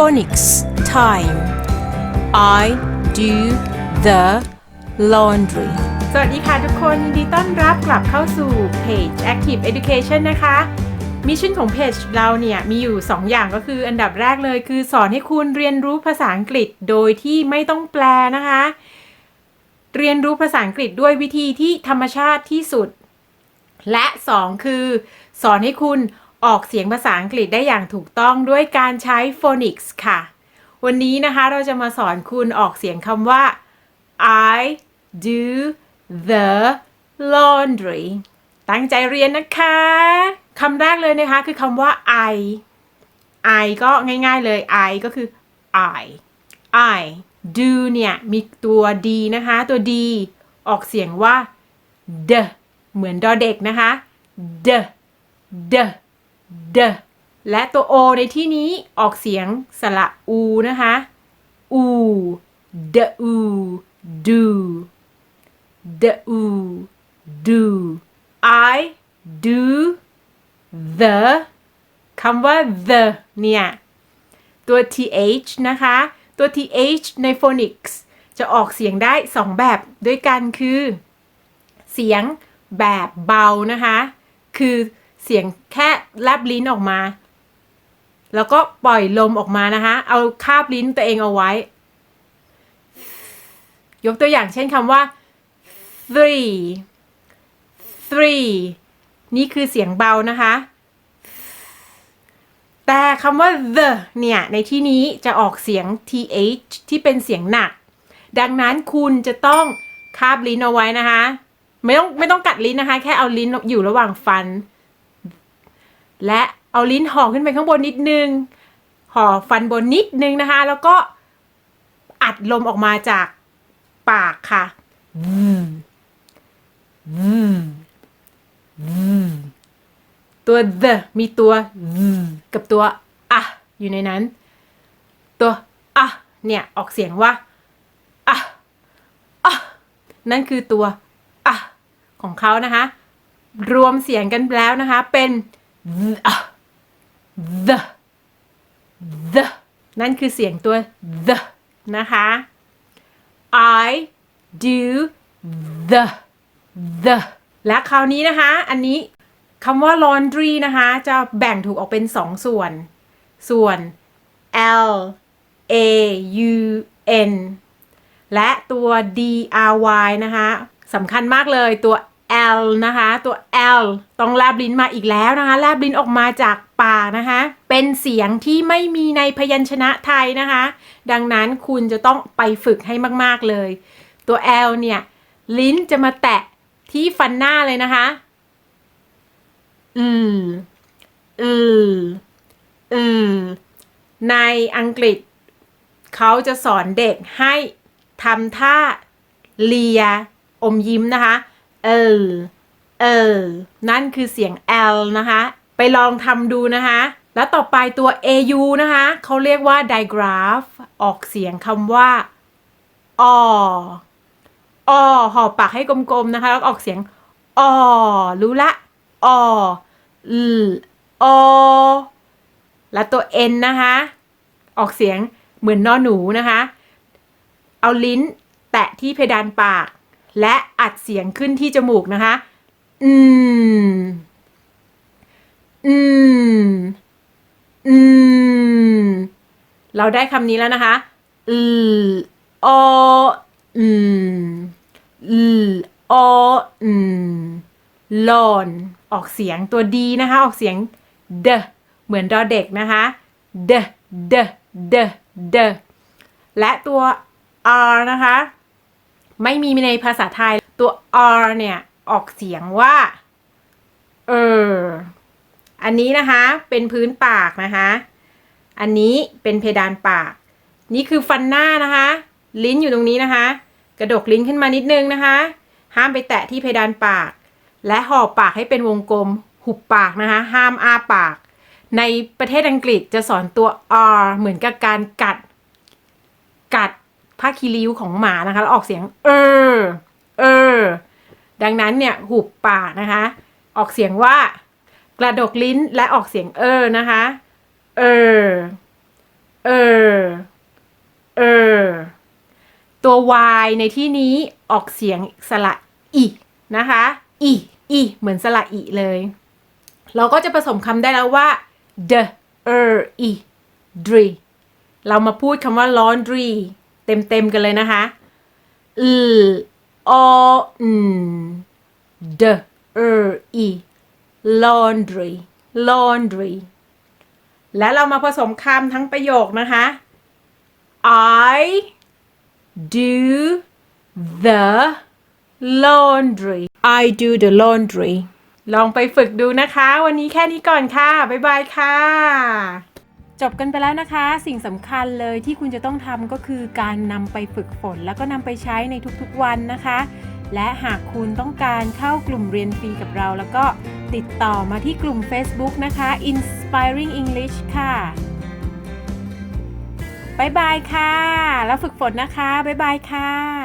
phonics time I do the laundry สวัสดีค่ะทุกคนยินดีต้อนรับกลับเข้าสู่เพจ Active Education นะคะ มิชชั่นของเพจเราเนี่ย มีอยู่ 2 อย่างก็คืออันดับแรกเลยคือสอนให้คุณเรียนรู้ภาษาอังกฤษโดยที่ไม่ต้องแปลนะคะ เรียนรู้ภาษาอังกฤษด้วยวิธีที่ธรรมชาติที่สุด และ 2 คือ สอนให้คุณ ออกเสียงภาษาอังกฤษได้อย่างถูกต้องด้วยการใช้ phonics ค่ะ วันนี้นะคะเราจะมาสอนคุณออกเสียงคำว่า I do the laundry ตั้งใจเรียนนะคะคำแรกเลยนะคะคือคำว่า I I ก็ง่ายๆเลย I ก็คือ I I do เนี่ยมีตัว D นะคะ ตัว D ออกเสียงว่า d เหมือนดอเด็กนะคะ d d d และตัว O ในที่นี้ออกเสียงสระอูนะคะ อู d u do d u do I do the คำว่า the เนี่ย ตัว th นะคะ ตัว th ใน phonics จะออกเสียงได้2แบบด้วยกันคือ เสียงแบบเบานะคะ คือ เสียงแค่แลบลิ้นออกมา แล้วก็ปล่อยลมออกมานะคะ เอาคาบลิ้นตัวเองเอาไว้ ยกตัวอย่างเช่นคำว่า three three นี่คือเสียงเบานะคะ แต่คำว่า the เนี่ย ในที่นี้จะออกเสียง th ที่เป็นเสียงหนัก ดังนั้นคุณจะต้องคาบลิ้นเอาไว้นะคะ ไม่ต้องไม่ต้องกัดลิ้นนะคะ แค่เอาลิ้นอยู่ระหว่างฟัน และเอาลิ้นห่อขึ้นไปข้างบนนิดนึง ห่อฟันบนนิดนึงนะคะ แล้วก็อัดลมออกมาจากปากค่ะตัว the มีตัวกับตัวอะอยู่ในนั้น ตัวอะเนี่ยออกเสียงว่าอะอะนั่นคือตัวอะของเขานะคะ รวมเสียงกันแล้วนะคะ เป็น the the the นั่นคือเสียงตัว the นะคะ I do the the และคราวนี้นะคะ อันนี้คำว่า laundry นะคะ จะแบ่งถูกออกเป็นสองส่วน ส่วน L A U N และตัว D R Y นะคะสำคัญมากเลยตัว L นะคะ ตัว L ต้องแลบลิ้นมาอีกแล้วนะคะ แลบลิ้นออกมาจากปากนะคะ เป็นเสียงที่ไม่มีในพยัญชนะไทยนะคะ ดังนั้นคุณจะต้องไปฝึกให้มาก ๆ เลย ตัว L เนี่ย ลิ้นจะมาแตะที่ฟันหน้าเลยนะคะอืมอืมอืมในอังกฤษ เขาจะสอนเด็กให้ทำท่าเลียอมยิ้มนะคะ เออ เออ นั่นคือเสียง L นะคะ ไปลองทำดูนะคะ แล้วต่อไปตัว AU นะคะ เขาเรียกว่า digraph ออกเสียงคำว่าอออหอบปากให้กลมๆนะคะ แล้วออกเสียงออรู้ละออลอและตัว N นะคะ ออกเสียงเหมือนนอหนูนะคะ เอาลิ้นแตะที่เพดานปาก และอัดเสียงขึ้นที่จมูกนะคะ อืม อืม อืม เราได้คำนี้แล้วนะคะ อืออืมลออืมลอนออกเสียงตัวดีนะคะ ออกเสียงเดเหมือนดอเด็กนะคะเดเดเดเดและตัว R นะคะ ไม่มีในภาษาไทยตัว R เนี่ย ออกเสียงว่า เออ อันนี้นะคะ เป็นพื้นปากนะคะ อันนี้เป็นเพดานปาก นี่คือฟันหน้านะคะ ลิ้นอยู่ตรงนี้นะคะ กระดกลิ้นขึ้นมานิดนึงนะคะ ห้ามไปแตะที่เพดานปาก และห่อปากให้เป็นวงกลม หุบปากนะคะ ห้ามอ้าปาก ในประเทศอังกฤษจะสอนตัว R เหมือนกับการกัด กัด ผ้าคีริ้วของหมานะคะแล้วออกเสียงเออเออดังนั้นเนี่ยหุบปากนะคะ ออกเสียงว่ากระดกลิ้นและออกเสียงเออนะคะ เออเเออ เออ ตัว y ในที่นี้ออกเสียงสระอีนะคะ อีอีเหมือนสระอีเลย เราก็จะผสมคำได้แล้วว่า the er e dry เรามาพูดคำว่า laundry เต็มๆกันเลยนะคะลออนเดเออี laundry laundry และเรามาผสมคำทั้งประโยคนะคะ I do the laundry I do the laundry ลองไปฝึกดูนะคะ วันนี้แค่นี้ก่อนค่ะ บ๊ายบายค่ะ จบกันไปแล้วนะคะ สิ่งสำคัญเลยที่คุณจะต้องทำก็คือการนำไปฝึกฝน แล้วก็นำไปใช้ในทุกๆวันนะคะ และหากคุณต้องการเข้ากลุ่มเรียนฟรีกับเรา แล้วก็ติดต่อมาที่กลุ่ม Facebook นะคะ Inspiring English ค่ะบ๊ายบายค่ะ แล้วฝึกฝนนะคะบ๊ายบายค่ะ